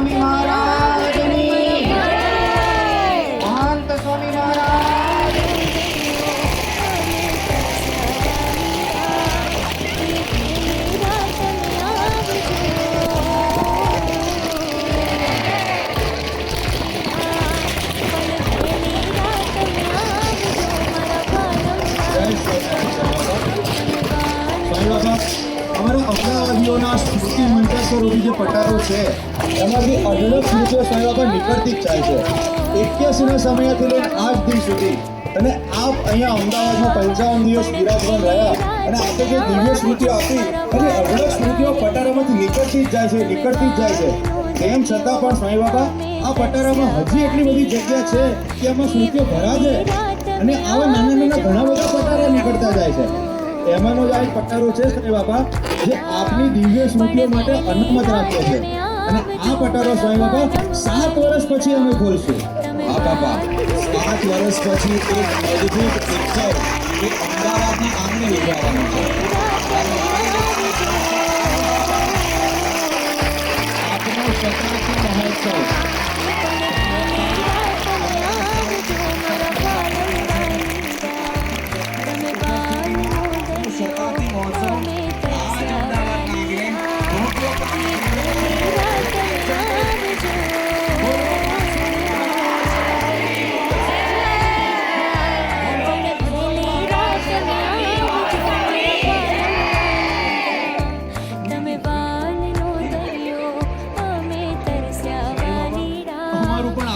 સ્વામી મહારાજની મહંત સ્વામી મહારાજ અમારા અમદાવાદીઓના સ્મૃતિ મંત્રેશ્વરોથી જે પટારો છે. એમાંથી અઢળક સ્મૃતિઓ સાહેબ નીકળતી જ જાય છે. એક્યાસીના સમયથી લઈને આજ દિન સુધી. અને આપ અહીંયા અમદાવાદમાં પંચાવન દિવસ બિરાજમાન રહ્યા અને આપણે જે દિવ્ય સ્મૃતિઓ આપી અને અઢળક સ્મૃતિઓ પટારામાંથી નીકળતી જ જાય છે, નીકળતી જ જાય છે. તેમ છતાં પણ સાંઈ બાબા આ પટારામાં હજી એટલી બધી જગ્યા છે કે એમાં સ્મૃતિઓ ભરા છે અને આવા નાના નાના ઘણા બધા પટારા નીકળતા જાય છે. એમાંનો જ આ એક પટ્ટારો છે સ્વામી બાપા, જે આપની દિવ્ય સ્મૃતિઓ માટે અનુમત રાખ્યો છે. અને આ પટારો સ્વામી બાપા, સાત વર્ષ પછી અમે ખોલશું. હા, બાપા. સાત વર્ષ પછી એક અદ્ભુત ઉત્સવ એ અમદાવાદના આંગણે ઉજવવાનો છે.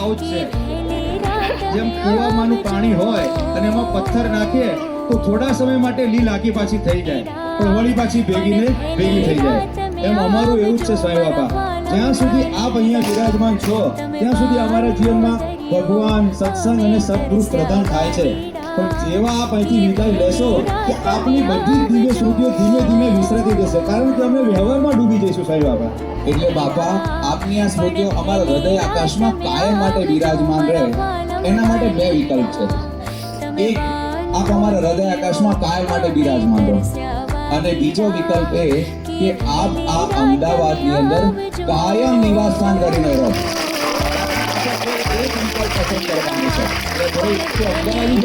આવું છે. જેમ કૂવામાંનું પાણી હોય અને એમાં પથ્થર નાખીએ, તો થોડા સમય માટે લીલ આખી પાછી થઈ જાય. પણ વળી પાછી ભેગીને ભેગી થઈ જાય. એમ અમારું એવું જ છે સાંઈ બાપા. જ્યાં સુધી આપ અહીંયા બિરાજમાન છો, ત્યાં સુધી અમારા જીવનમાં ભગવાન, સત્સંગ અને સદગુરુ પ્રદાન થાય છે. પણ જેવા આપ અહીંથી વિદાય લેશો કે આપની બધી જ દિવ્ય શ્રુતિઓ ધીમે ધીમે વિસરાતી જશે. કારણ કે અમે વ્યવહારમાં ડૂબી જઈશું સાહેબ બાબા એટલે બાપા આપની આ સ્મૃતિઓ અમારા હૃદય આકાશમાં કાયમ માટે બિરાજમાન રહે. એના માટે બે વિકલ્પ છે. એક આપ અમારા હૃદય આકાશમાં કાયમ માટે બિરાજમાન રહો. અને બીજો વિકલ્પ એ કે આપ આ અમદાવાદની અંદર કાયમ નિવાસ સ્થાન કરીને રહો. એક નહીં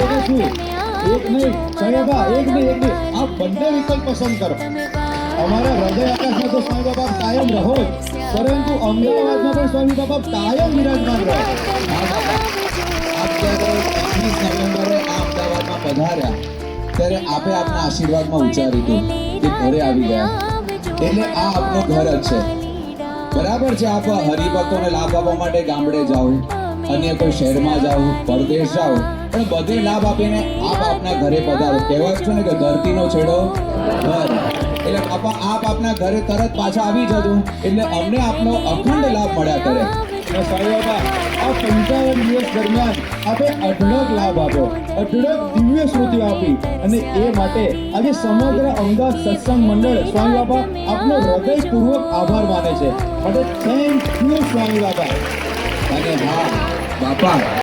એક નહીં એક નહીં આ બંને વિકલ્પ પસંદ કરો અમારા હૃદય આકાશમાં તો સ્વામી બાબા કાયમ પરંતુ અમદાવાદમાં પણ સ્વામી બાબા કાયમ વિરાજમાન રહો આ અમદાવાદમાં પધાર્યા ત્યારે આપે આપના આશીર્વાદમાં ઉચ્ચાર્યું હતું કે ઘરે આવી ગયા એટલે આ આપનું ઘર જ છે બરાબર છે આપ હરિભક્તોને લાભ આપવા માટે ગામડે જાઓ અન્ય કોઈ શહેરમાં જાઓ પરદેશ જાઓ પણ બધે લાભ આપીને આપ આપના ઘરે પધારો. કહેવાય છે ને કે ધરતીનો છેડો ઘર. એટલે બાપા, આપ આપના ઘરે તરત પાછા આવી જજો, એટલે અમને આપનો અખંડ લાભ મળ્યા કરે. આ પંચાવન દિવસ દરમિયાન આપે અઢળક લાભ આપ્યો. અઢળક દિવ્ય સ્મૃતિઓ આપી. અને એ માટે આજે સમગ્ર અમદાવાદ સત્સંગ મંડળ સ્વામી બાપા આપનો આભાર માને છે. માટે થેન્ક સ્વામી બાપા. અને હા બાપા